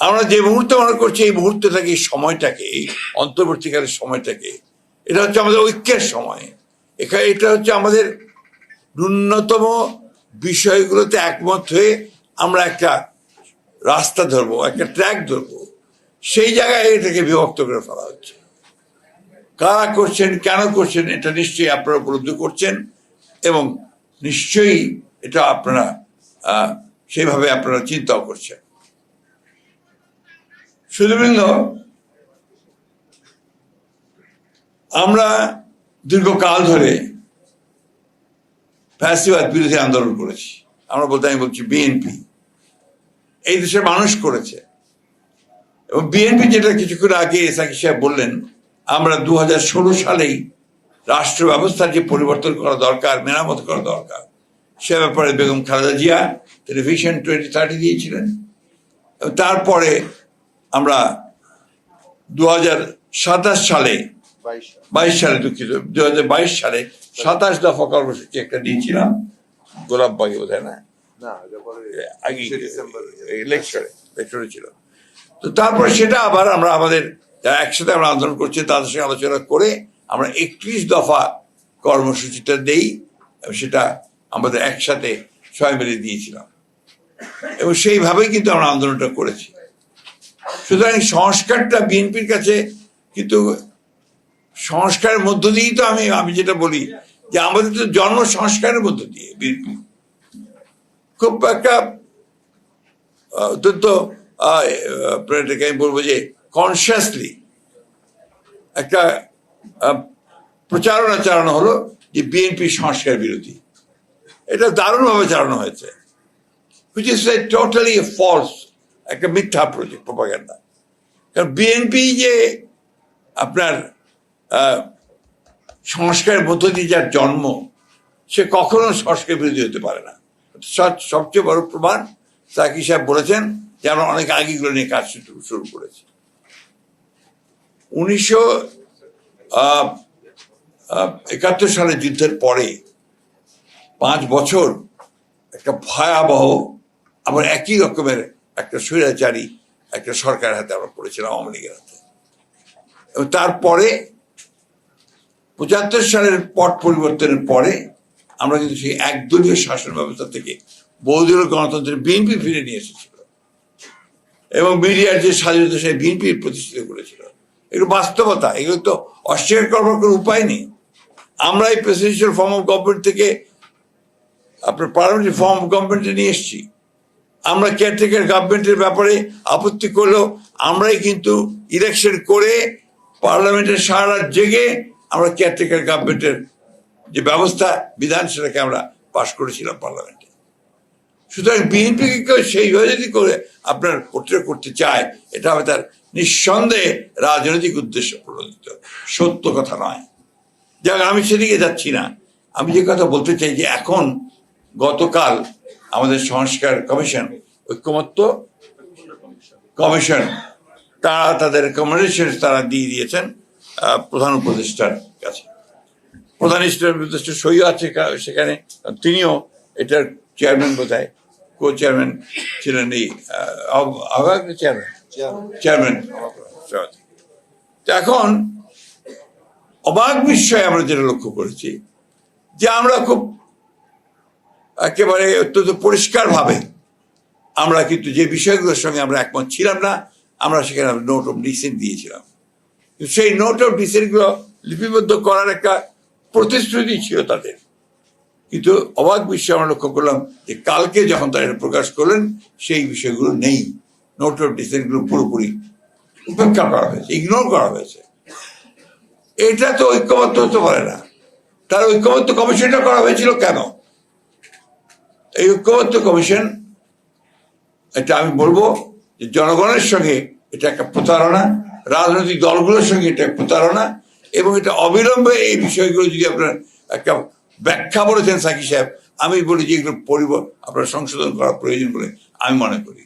আমরা যে মুহূর্তে মনে করছি, এই মুহূর্তটাকে এই সময়টাকে, এই অন্তর্বর্তীকালের সময়টাকে। এটা হচ্ছে আমাদের ঐক্যের সময়। এখানে এটা হচ্ছে আমাদের ন্যূনতম বিষয়গুলোতে একমত হয়ে আমরা একটা রাস্তা ধরবো, একটা ট্র্যাক ধরবো। সেই জায়গায় এটাকে বিভক্ত করে ফেলা হচ্ছে। কারা করছেন, কেন করছেন, এটা নিশ্চয়ই আপনারা উপলব্ধি করছেন এবং নিশ্চয়ই এটা আপনারা সেইভাবে আপনারা চিন্তাও করছেন। শুধুবৃন্দ আমরা দীর্ঘকাল ধরে ফ্যাসিবাদ বিরোধী আন্দোলন করেছি। আমরা বলতে, আমি বলছি বিএনপি এই দেশের মানুষ করেছে। এবং বিএনপি যেটা কিছুক্ষণ আগে সাকি সাহেব বললেন, আমরা দু হাজার ষোলো সালেই রাষ্ট্র ব্যবস্থার যে পরিবর্তন করা দরকার, মেরামত করা দরকার, সে ব্যাপারে Begum Khaleda Zia television twenty thirty দিয়েছিলেন। তারপরে আমরা দু সাতাশ সালে বাইশ সালে। দুঃখিত দু বাইশ সালে সাতাশ দফা কর্মসূচি একটা দিয়েছিলাম। গোলাপ বাগে বোধ হয় না আগে লেকচারে লেকচারে ছিল। তো তারপরে সেটা আবার আমরা আমাদের যারা একসাথে আমরা আন্দোলন করছি তাদের সঙ্গে আলোচনা করে আমরা একত্রিশ দফা কর্মসূচিটা দেই সেটা আমাদের একসাথে সবাই মিলে দিয়েছিলাম। এবং সেইভাবেই কিন্তু আমরা আন্দোলনটা করেছি। সুতরাং সংস্কারটা বিএনপির কাছে কিন্তু সংস্কারের মধ্য দিয়েই তো আমি আমি যেটা বলি যে আমাদের তো জন্ম সংস্কারের মধ্য দিয়ে বিএনপি। খুব একটা অত্যন্ত এটাকে আমি বলব যে কনসিয়াসলি একটা প্রচারণা চালানো হলো যে বিএনপি সংস্কার বিরোধী। এটা দারুণভাবে চালানো হয়েছে। হুইচ ইস টোটালি ফলস একটা মিথ্যা প্রজেক্ট প্রপাগান্ডা কারণ বিএনপি যে আপনার সংস্কারের মধ্য দিয়ে যার জন্ম, সে কখনো সংস্কার বিরোধী হতে পারে না। সবচেয়ে বড় প্রমাণ সাকি সাহেব বলেছেন যে আমরা অনেক আগে এগুলো নিয়ে কাজ শুরু- করেছি। উনিশশো একাত্তর সালের যুদ্ধের পরে পাঁচ বছর একটা ভয়াবহ, আবার একই রকমের একটা স্বৈরাচারী একটা সরকার হাতে আমরা পড়েছিলাম, আওয়ামী লীগের হাতে। এবং তারপরে পঁচাত্তর সালের পট পরিবর্তনের পরে আমরা কিন্তু সেই একদলীয় শাসন ব্যবস্থা থেকে বহুদলীয় গণতন্ত্রের বিএনপি ফিরে নিয়ে এসেছিল। এবং মিডিয়ার যে স্বাধীনতা, সেই বিএনপি প্রতিষ্ঠিত করেছিল। এগুলো বাস্তবতা, এগুলো তো অস্বীকার করবার কোনো উপায় নেই। আমরা এই প্রেসিডেন্সিয়াল ফর্ম অফ গভর্নমেন্ট থেকে আপনার পার্লামেন্টারি ফর্ম অফ গভর্নমেন্টে নিয়ে এসেছি। আমরা কেয়ারটেকার গভর্নমেন্টের ব্যাপারে আপত্তি করলেও আমরাই কিন্তু ইলেকশন করে পার্লামেন্টের সারা জেগে আমরা কেয়ারটেকার গভর্নমেন্টের যে ব্যবস্থা বিধান সেটাকে আমরা পাশ করেছিলাম পার্লামেন্টে। সুতরাং বিএনপিকে কেউ সেইভাবে যদি করে আপনার করতে করতে চায়, এটা হবে তার নিঃসন্দেহে রাজনৈতিক উদ্দেশ্য প্রণোদিত। সত্য কথা নয়। যাক, আমি সেদিকে যাচ্ছি না। আমি যে কথা বলতে চাই যে এখন গতকাল আমাদের সংস্কার কমিশন, ঐক্যমত্য কমিশন, তারা তাদের রেকমেন্ডেশন তারা দিয়ে দিয়েছেন প্রধান উপদেষ্টার কাছে। প্রধান উপদেষ্টা সই আছে সেখানে, তিনিও এটার চেয়ারম্যান বোধহয় কো চেয়ারম্যান ছিলেন এই আহ্বায়ক চেয়ারম্যান চেয়ারম্যান এখন, অবাক বিস্ময়ে আমরা যেটা লক্ষ্য করেছি, যে আমরা খুব একেবারে অত্যন্ত পরিষ্কারভাবে। আমরা কিন্তু যে বিষয়গুলোর সঙ্গে আমরা একমত ছিলাম না, আমরা সেখানে নোট অফ ডিসেন্ট দিয়েছিলাম। সেই নোট অফ ডিসেন্টগুলো লিপিবদ্ধ করার একটা প্রতিশ্রুতি ছিল তাদের। কিন্তু অবাক বিষয় আমরা লক্ষ্য করলাম যে কালকে যখন তারা প্রকাশ করলেন, সেই বিষয়গুলো নেই। নোট অফ ডিসেন্টগুলো পুরোপুরি উপেক্ষা করা হয়েছে ইগনোর করা হয়েছে। এটা তো ঐক্যবদ্ধ হতে পারে না। তার ঐক্যবদ্ধ কমিশনটা করা হয়েছিল কেন? এই ঐক্যবদ্ধ কমিশন, এটা আমি বলব যে জনগণের সঙ্গে এটা একটা প্রতারণা, রাজনৈতিক দলগুলোর সঙ্গে এটা প্রতারণা এবং এটা অবিলম্বে এই বিষয়গুলো যদি আপনার একটা ব্যাখ্যা বলেছেন সাকি সাহেব, আমি বলি যে এগুলো পরিব, আপনার সংশোধন করা প্রয়োজন বলে আমি মনে করি।